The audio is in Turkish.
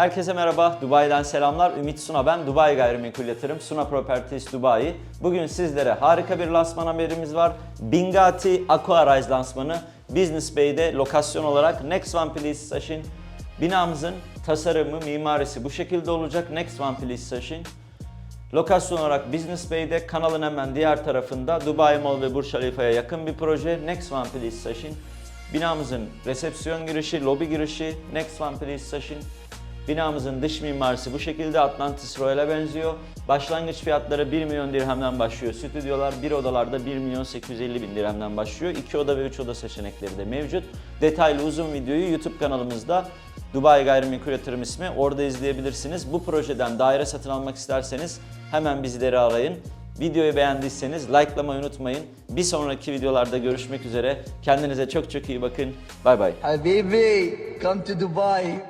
Herkese merhaba, Dubai'den selamlar. Ümit Suna ben, Dubai Gayrimenkul Yatırım, Suna Properties Dubai. Bugün sizlere harika bir lansman haberimiz var. Bingati Aqua Rise lansmanı Business Bay'de lokasyon olarak Next One Please Station. Binamızın tasarımı, mimarisi bu şekilde olacak. Next One Please Station. Lokasyon olarak Business Bay'de kanalın hemen diğer tarafında Dubai Mall ve Burj Khalifa'ya yakın bir proje Next One Please Station. Binamızın resepsiyon girişi, lobi girişi Next One Please Station. Binamızın dış mimarisi bu şekilde Atlantis Royal'e benziyor. Başlangıç fiyatları 1 milyon dirhemden başlıyor. Stüdyolar bir odalarda 1 milyon 850 bin dirhemden başlıyor. 2 oda ve 3 oda seçenekleri de mevcut. Detaylı uzun videoyu YouTube kanalımızda Dubai Gayrimenkul Yatırım ismi orada izleyebilirsiniz. Bu projeden daire satın almak isterseniz hemen bizleri arayın. Videoyu beğendiyseniz likelamayı unutmayın. Bir sonraki videolarda görüşmek üzere. Kendinize çok çok iyi bakın. Bay bay. Habibi, come to Dubai.